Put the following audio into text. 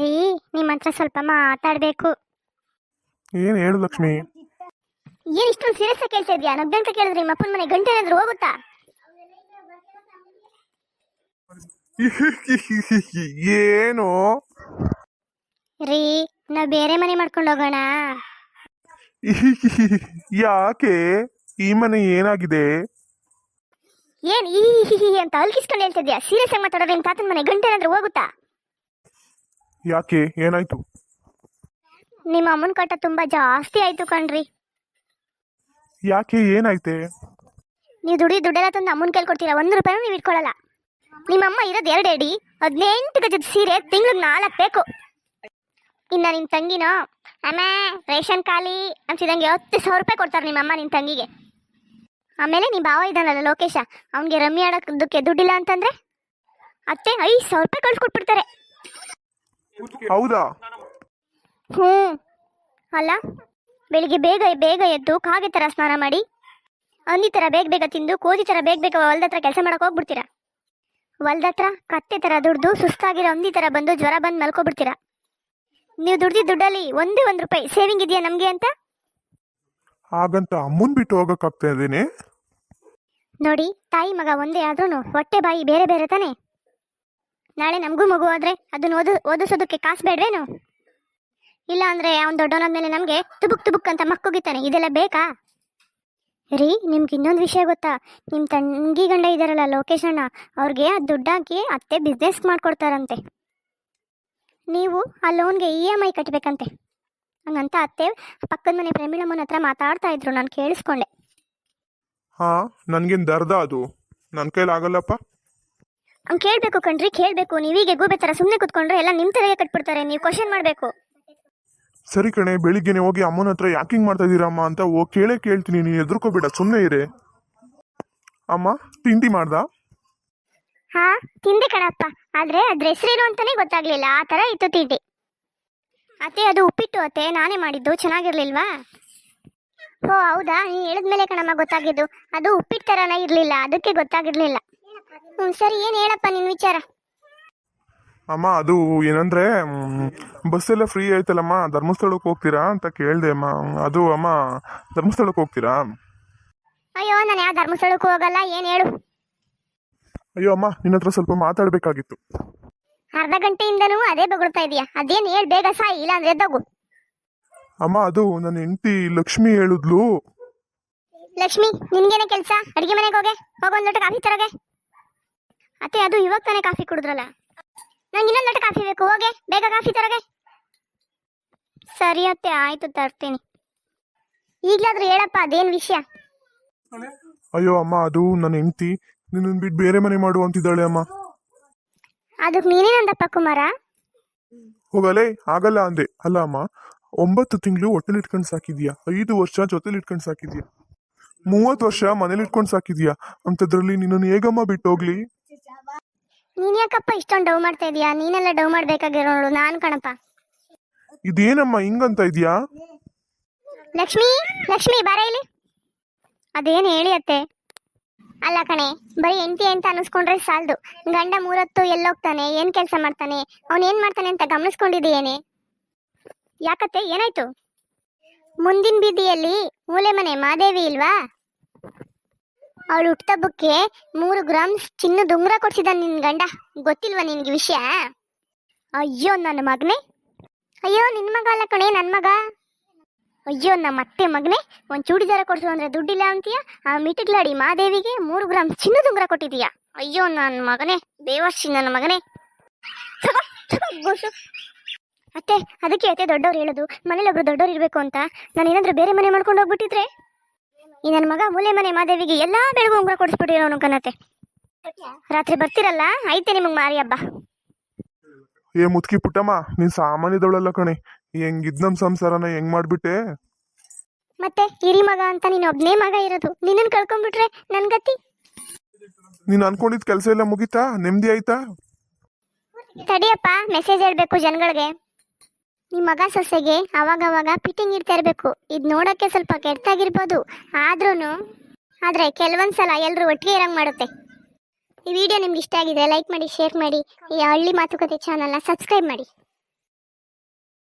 ರೀ ನಿಮ್ಮ ಹತ್ರ ಸ್ವಲ್ಪ ಮಾತಾಡಬೇಕು. ಏನು ಹೇಳು ಲಕ್ಷ್ಮಿ? ಏನ್ ಇಷ್ಟೊಂದು ಸೀರಿಯಸ್ ಆಗಿ ಕೇಳ್ತಾ ಇದೆಯಾ? ನಗ್ಗಂತ ಕೇಳಿದ್ರೆ ನಿಮ್ಮ ಅಪ್ಪನ ಮನೆ ಗಂಟೆ ಏನಾದ್ರು ಹೋಗುತ್ತಾ? ಏನು? ರೀ ನಾವು ಬೇರೆ ಮನೆ ಮಾಡ್ಕೊಂಡು ಹೋಗೋಣ. ಯಾಕೆ? ಈ ಮನೆ ಏನಾಗಿದೆ? ಏನ್ ಈ ಹಿ ಹಿ ಅಂತ ಅಲ್ಕಿಸ್ಕೊಂಡು ಹೇಳ್ತಿದ್ಯಾ? ಸೀರಿಯಸ್ ಆಗಿ ಮಾತಾಡೋದ್ರೆ ನಿಮ್ಮ ತಾತನ ಮನೆ ಗಂಟೆ ಏನಾದ್ರು ಹೋಗುತ್ತಾ? ಯಾಕೆ? ಏನಾಯ್ತು? ನಿಮ್ಮ ಅಮ್ಮನ ಕಟ್ಟ ತುಂಬಾ ಜಾಸ್ತಿ ಆಯ್ತು ಕಣ್ರಿ. ಯಾಕೆ? ಏನಾಯ್ತೆ? ನೀವು ದುಡಿ ದುಡ್ಡೆಲ್ಲ ತಂದು ಅಮ್ಮನ ಕೈಲಿ ಕೊಡ್ತೀರಾ? ಒಂದು ರೂಪಾಯಿ ನೀವು ಇಟ್ಕೊಳ್ಳಲ್ಲ ನಿಮ್ಮ ಅಮ್ಮ ಇರೋದು ಎರಡು ಅಡಿ ಹದಿನೆಂಟು ಗಜದ ಸೀರೆ ತಿಂಗ್ಳಿಗೆ ನಾಲ್ಕು ಬೇಕು. ಇನ್ನ ನಿಮ್ಮ ತಂಗಿನೋ ಅಮ್ಮ ರೇಷನ್ ಖಾಲಿ ಅಂತಿದಂಗೆ ಹತ್ತು ಸಾವಿರ ರೂಪಾಯಿ ಕೊಡ್ತಾರೆ ನಿಮ್ಮಮ್ಮ ನಿನ್ನ ತಂಗಿಗೆ. ಆಮೇಲೆ ನಿಮ್ಮ ಭಾವ ಇದ್ದಾನಲ್ಲ ಲೋಕೇಶ ಅವನಿಗೆ ರಮ್ಮಿ ಆಡೋದಕ್ಕೆ ದುಡ್ಡಿಲ್ಲ ಅಂತಂದ್ರೆ ಅತ್ತೆ ಐದು ಸಾವಿರ ರೂಪಾಯಿ ಕಳ್ಸಿಕೊಟ್ಬಿಡ್ತಾರೆ ಹೌದಾ? ಹ್ಞೂ ಅಲ್ಲ ಬೆಳಿಗ್ಗೆ ಬೇಗ ಬೇಗ ಎದ್ದು ಕಾಗೆ ಥರ ಸ್ನಾನ ಮಾಡಿ ಹಂದಿ ಥರ ಬೇಗ ಬೇಗ ತಿಂದು ಕೋದಿ ಥರ ಬೇಗ ಬೇಗ ಹೊಲ್ದ ಹತ್ರ ಕೆಲಸ ಮಾಡಕ್ಕೆ ಹೋಗ್ಬಿಡ್ತೀರಾ? ಹೊಲ್ದ ಹತ್ರ ಕತ್ತೆ ಥರ ದುಡ್ದು ಸುಸ್ತಾಗಿರೋ ಹಂದಿ ಥರ ಬಂದು ಜ್ವರ ಬಂದು ಮಲ್ಕೊಬಿಡ್ತೀರಾ? ನೀವು ದುಡ್ದಿದ್ದ ದುಡ್ಡಲ್ಲಿ ಒಂದೇ ಒಂದು ರೂಪಾಯಿ ಸೇವಿಂಗ್ ಇದೆಯಾ ನಮಗೆ ಅಂತ? ಹಾಗಂತ ಅಮ್ಮನ್ ಬಿಟ್ಟು ಹೋಗಕ್ಕಾಗ್ತಾ ಇದ್ದೀನಿ ನೋಡಿ ತಾಯಿ ಮಗ ಒಂದೇ ಆದ್ರೂ ಹೊಟ್ಟೆ ಬಾಯಿ ಬೇರೆ ಬೇರೆ ತಾನೆ? ನಾಳೆ ನಮಗೂ ಮಗು ಆದರೆ ಅದನ್ನು ಓದು, ಓದಿಸೋದಕ್ಕೆ ಕಾಸು ಬೇಡ್ವೇನು? ಇಲ್ಲ ಅಂದ್ರೆ ಅವ್ನು ದೊಡ್ಡವನಾದ್ಮೇಲೆ ನಮಗೆ ತುಬುಕ್ ತುಬುಕ್ ಅಂತ ಮಕ್ಕೋಗಿತಾನೆ ಇದೆಲ್ಲ ಬೇಕಾ? ರೀ, ನಿಮ್ಗೆ ಇನ್ನೊಂದು ವಿಷಯ ಗೊತ್ತಾ? ನಿಮ್ಮ ತಂಗಿ ಗಂಡ ಇದ್ದಾರಲ್ಲ ಲೋಕೇಶ್ ಅಣ್ಣ, ಅವ್ರಿಗೆ ಆ ದುಡ್ಡಾಕಿ ಅತ್ತೆ ಬಿಸ್ನೆಸ್ ಮಾಡ್ಕೊಡ್ತಾರಂತೆ. ನೀವು ಆ ಲೋನ್ಗೆ ಇ ಎಂ ಐ ಕಟ್ಟಬೇಕಂತೆ ಹಂಗಂತ ಅತ್ತೆ ಪಕ್ಕದ ಮನೆ ಪ್ರಮೀಳಮ್ಮನ ಹತ್ರ ಮಾತಾಡ್ತಾ ಇದ್ರು, ನಾನು ಕೇಳಿಸ್ಕೊಂಡೆ. ಹಾ ನನ್ಗೇನ್ ದರ್ದ ಅದು. ನನ್ನ ಕೈಲಿ ಆಗಲ್ಲಪ್ಪ. ಅವ್ನು ಕೇಳಬೇಕು ಕಣ್ರಿ ಕೇಳಬೇಕು. ನೀವೀಗೆ ಗೂಬೆ ಥರ ಸುಮ್ಮನೆ ಕುತ್ಕೊಂಡ್ರೆ ಎಲ್ಲ ನಿಮ್ಮ ತಲೆಗೆ ಕಟ್ಬಿಡ್ತಾರೆ. ನೀವು ಕ್ವಶನ್ ಮಾಡಬೇಕು. ಸರಿ ಕಣೆ ಬೆಳಿಗ್ಗೆನೆ ಹೋಗಿ ಅಮ್ಮನ ಹತ್ರ ಯಾಕಿಂಗ್ ಮಾಡ್ತಾ ಇದ್ದೀರಮ್ಮ ಅಂತ ಓ ಕೇಳೇ ಕೇಳ್ತೀನಿ. ನೀನು ಎದುರ್ಕೋಬೇಡ ಸುಮ್ಮನೆ ಇರೇ. ಅಮ್ಮ ತಿಂಡಿ ಮಾಡ್ದ? ಹಾ ತಿಂಡಿ ಕಣಪ್ಪ. ಆದ್ರೆ ಅದ್ರ ಹೆಸರೇನು ಅಂತಾನೆ ಗೊತ್ತಾಗ್ಲಿಲ್ಲ. ಆ ಥರ ಇತ್ತು ತಿಂಡಿ. ಅತ್ತೆ ಅದು ಉಪ್ಪಿಟ್ಟು ಅತ್ತೆ. ನಾನೇ ಮಾಡಿದ್ದು. ಚೆನ್ನಾಗಿರ್ಲಿಲ್ವಾ? ಓ ಹೌದಾ? ನೀ ಹೇಳಿದ್ಮೇಲೆ ಕಣಮ್ಮ ಗೊತ್ತಾಗಿದ್ದು. ಅದು ಉಪ್ಪಿಟ್ಟು ಥರನೇ ಇರಲಿಲ್ಲ. ಅದಕ್ಕೆ ಗೊತ್ತಾಗಿರ್ಲಿಲ್ಲ. ಹ್ಞೂ ಸರಿ ಏನು ಹೇಳಪ್ಪ ನಿನ್ನ ವಿಚಾರ? ಅಮ್ಮ ಅದು ಏನಂದ್ರೆ ಬಸ್ ಎಲ್ಲ ಫ್ರೀ ಆಯ್ತಲ್ಲಮ್ಮ ಧರ್ಮಸ್ಥಳಕ್ಕೆ ಹೋಗ್ತೀರಾ ಅಂತ ಕೇಳ್ದೆ ಅಮ್ಮ. ಅದು ಅಮ್ಮ ಧರ್ಮಸ್ಥಳಕ್ಕೆ ಹೋಗ್ತೀರಾ? ಅಯ್ಯೋ ನಾನು ಯಾವ ಧರ್ಮಸ್ಥಳಕ್ಕೂ ಹೋಗಲ್ಲ ಏನು ಹೇಳು? ಅಯ್ಯೋ ಅಮ್ಮ ನಿನ್ನ ಹತ್ರ ಸ್ವಲ್ಪ ಮಾತಾಡಬೇಕಾಗಿತ್ತು. ಅರ್ಧ ಗಂಟೆಯಿಂದನೂ ಅದೇ ಬಗಳ್ತಾ ಇದೀಯಾ? ಅದೇನು ಹೇಳಿ ಬೇಗ ಸಾಯಿ ಇಲ್ಲ ಅಂದ್ರೆ ಎದ್ದೋಗು. ಅಮ್ಮ ಅದು ನನ್ನ ಹೆಂಡತಿ ಲಕ್ಷ್ಮಿ ಹೇಳಿದ್ಲು. ಲಕ್ಷ್ಮಿ ನಿನ್ಗೇನೆ ಕೆಲಸ? ಅಡಿಗೆ ಮನೆಗೆ ಹೋಗೆ? ಹೋಗೋ ಒಂದು ಲೋಟ ಕಾಫಿ ತರೋಗೆ? ಅತ್ತೆ ಅದು ಇವಾಗ ತಾನೇ ಕಾಫಿ ಕುಡಿದ್ರಲ್ಲ? ನಂಗೆ ಇನ್ನೊಂದು ಲೋಟ ಕಾಫಿ ಬೇಕು ಹೋಗೆ ಬೇಗ ಕಾಫಿ ತರಗೆ. ಸರಿ ಅತ್ತೆ ಆಯ್ತು ತರ್ತೀನಿ. ಈಗಲಾದ್ರೂ ಹೇಳಪ್ಪ ಅದೇನು ವಿಷಯ? ಅಯ್ಯೋ ಅಮ್ಮ ಅದು ನನ್ನ ಹೆಂಡತಿ. ನಿನ್ನ ಬಿಟ್ಟು ಬೇರೆ ಮನೆ ಮಾಡು ಅಂತಿದ್ದಾಳೆ ಅಮ್ಮ. ಅದಕ್ಕೆ ನೀನೇನಂದಪ್ಪ ಕುಮಾರ? ಹೋಗಲೇ ಆಗಲ್ಲ ಅಂದೆ. ಅಲ್ಲ ಅಮ್ಮ ಒಂಬತ್ತು ತಿಂಗಳು ಹೊಟ್ಟೆಲಿ ಇಟ್ಕೊಂಡು ಸಾಕಿದ್ಯಾ? ಐದು ವರ್ಷ ಜೊತೆಲಿ ಇಟ್ಕೊಂಡು ಸಾಕಿದ್ಯಾ? ಮೂವತ್ತು ವರ್ಷ ಮನೇಲಿ ಇಟ್ಕೊಂಡು ಸಾಕಿದ್ಯಾ? ಅಂತದ್ರಲ್ಲಿ ನಿನ್ನನ್ನು ಹೇಗಮ್ಮ ಬಿಟ್ಟು ಹೋಗ್ಲಿ ನೀನ್ ಯಾಕಪ್ಪ ಇಷ್ಟೊಂದು ಡೌ ಮಾಡ್ತಾ ಇದೀಯಾ? ನೀನೆಲ್ಲ ಡವ್ ಮಾಡ್ಬೇಕಾಗಿರೋಳು ನಾನ್ ಕಣಪ್ಪ. ಇದೇನಮ್ಮ ಹಿಂಗಂತ ಇದೀಯಾ? ಲಕ್ಷ್ಮಿ ಲಕ್ಷ್ಮಿ ಬಾರ ಇಲ್ಲಿ. ಅದೇನ್ ಹೇಳಿ ಅತ್ತೆ? ಅಲ್ಲ ಕಣೆ ಬರೀ ಎಂಟಿ ಅಂತ ಅನಿಸ್ಕೊಂಡ್ರೆ ಸಾಲದು. ಗಂಡ ಮೂರತ್ತು ಎಲ್ಲೋಗ್ತಾನೆ ಏನ್ ಕೆಲಸ ಮಾಡ್ತಾನೆ? ಅವನ್ ಏನ್ ಮಾಡ್ತಾನೆ ಅಂತ ಗಮನಿಸ್ಕೊಂಡಿದೀಯೇನೆ ಯಾಕತ್ತೆ ಏನಾಯ್ತು? ಮುಂದಿನ ಬೀದಿಯಲ್ಲಿ ಮೂಲೆ ಮನೆ ಮಾದೇವಿ ಇಲ್ವಾ? ಅವಳು ಹುಟ್ಟಬ್ಬಕ್ಕೆ ಮೂರು ಗ್ರಾಮ್ ಚಿನ್ನದ ಉಂಗುರ ಕೊಡ್ಸಿದ ನಿನ್ ಗಂಡ. ಗೊತ್ತಿಲ್ವಾ ನಿನ್ಗೆ ವಿಷಯ? ಅಯ್ಯೋ, ನನ್ನ ಮಗನೇ. ಅಯ್ಯೋ, ನಿನ್ ಮಗ ಅಲ್ಲ ಕಣೆ ನನ್ನ ಮಗ. ಅಯ್ಯೋ, ನಮ್ಮ ಅತ್ತೆ ಮಗನೇ, ಒಂದು ಚೂಡಿದಾರ ಕೊಡ್ಸು ಅಂದ್ರೆ ದುಡ್ಡಿಲ್ಲ ಅಂತೀಯ? ಆ ಮಿಟಿಗ್ಲಾಡಿ ಮಾದೇವಿಗೆ ಮೂರು ಗ್ರಾಮ್ ಚಿನ್ನದ ಉಂಗುರ ಕೊಟ್ಟಿದೀಯ ಅಯ್ಯೋ ನನ್ನ ಮಗನೇ, ದೇವರ್ಷಿ ನನ್ನ ಮಗನೇ. ಅತ್ತೆ, ಅದಕ್ಕೆ ಅತ್ತೆ ದೊಡ್ಡವ್ರು ಹೇಳೋದು, ಮನೇಲಿ ಒಬ್ರು ದೊಡ್ಡವ್ರು ಇರಬೇಕು ಅಂತ. ನಾನು ಏನಾದ್ರೂ ಬೇರೆ ಮನೆ ಮಾಡ್ಕೊಂಡು ಹೋಗ್ಬಿಟ್ಟಿದ್ರೆ? ಈ ನನ್ನ ಮಗ ಮೂಲೆ ಮನೆ ಮಾದೇವಿಗೆ ಎಲ್ಲಾ ಬೆಳಗು ಉಂಗುರ ಅವನು ಕನತೆ. ರಾತ್ರಿ ಬರ್ತಿರಲ್ಲ? ಐತೆ ನಿಮಗೆ ಮಾರಿ ಹಬ್ಬ. ಏ ಮುತ್ಕಿ ಪುಟ್ಟಮ್ಮ ನೀನ್ ಸಾಮಾನ್ಯದವಳಲ್ಲ ಕಣೆ. ಹೆಂಗಿದ್ ನಮ್ ಸಂಸಾರನ ಹೆಂಗ್ ಮಾಡ್ಬಿಟ್ಟೆ? ಮತ್ತೆ ಹಿರಿ ಮಗ ಅಂತ ನೀನು ಒಬ್ನೇ ಮಗ ಇರೋದು. ನಿನ್ನನ್ ಕಳ್ಕೊಂಡ್ಬಿಟ್ರೆ ನನ್ ಗತಿ? ನೀನ್ ಅನ್ಕೊಂಡಿದ್ ಕೆಲಸ ಎಲ್ಲ ಮುಗೀತಾ? ನೆಮ್ಮದಿ ಆಯ್ತಾ? ತಡಿಯಪ್ಪ ಮೆಸೇಜ್ ಹೇಳ್ಬೇಕು ಜನಗಳಿಗೆ. ನಿಮ್ಮ ಮಗ ಸೊಸೆಗೆ ಅವಾಗವಾಗ ಅವಾಗ ಫಿಟ್ಟಿಂಗ್ ಇರ್ತಾ ಇರಬೇಕು. ಇದು ನೋಡೋಕ್ಕೆ ಸ್ವಲ್ಪ ಕೆಟ್ಟಾಗಿರ್ಬೋದು ಆದ್ರೂ ಆದರೆ ಕೆಲವೊಂದ್ಸಲ ಎಲ್ಲರೂ ಒಟ್ಟಿಗೆ ಇರಂಗೆ ಮಾಡುತ್ತೆ. ಈ ವಿಡಿಯೋ ನಿಮ್ಗೆ ಇಷ್ಟ ಆಗಿದೆ ಲೈಕ್ ಮಾಡಿ, ಶೇರ್ ಮಾಡಿ, ಈ ಹಳ್ಳಿ ಮಾತುಕತೆ ಚಾನಲ್ನ ಸಬ್ಸ್ಕ್ರೈಬ್ ಮಾಡಿ.